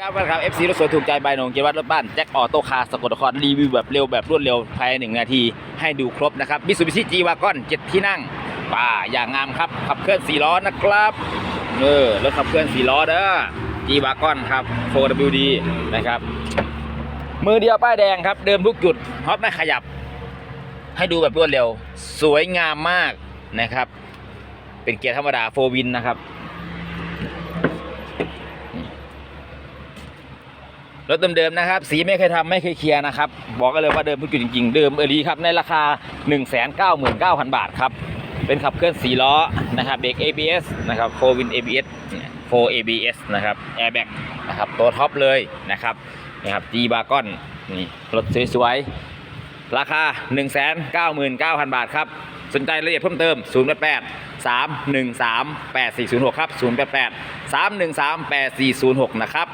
ครับครับ FC รถสวยถูกใจใบหนงเกียรติวัดรถบ้านแจ็คออโต้คาร์สกลนครรีวิวแบบเร็วแบบรวดเร็วภายในหนึ่งนาที ให้ดูครบนะครับมิสูบิชิจีวากอน7ที่นั่งป่าอย่างงามครับ ขับเคลื่อน4ล้อนะครับเออรถขับเคลื่อน4ล้อเด้อจีวากอนครับ 4WD นะครับ มือเดียวป้ายแดงครับ เดิมทุกจุดฮอตไม่ขยับ ให้ดูแบบรวดเร็ว สวยงามมากนะครับ เป็นเกียร์ธรรมดาโฟวินนะครับ รถเดิมๆนะครับ สีไม่เคยทำไม่เคยเคลียร์นะครับ บอกกันเลยว่าเดิมทุกจุดจริงๆ เดิมเอรีครับ ในราคา 199,000 บาทครับ เป็นขับเคลื่อน4ล้อนะครับเบรก ABS นะครับโฟวิน ABS 4 ABS นะครับแอร์แบ็กนะครับตัวท็อปเลยนะครับนะครับ G บากอนนี่รถสวยๆ ราคา 199,000 บาทครับ สนใจรายละเอียดเพิ่มเติม 088 313 8406 ครับ 088 313 8406 นะครับ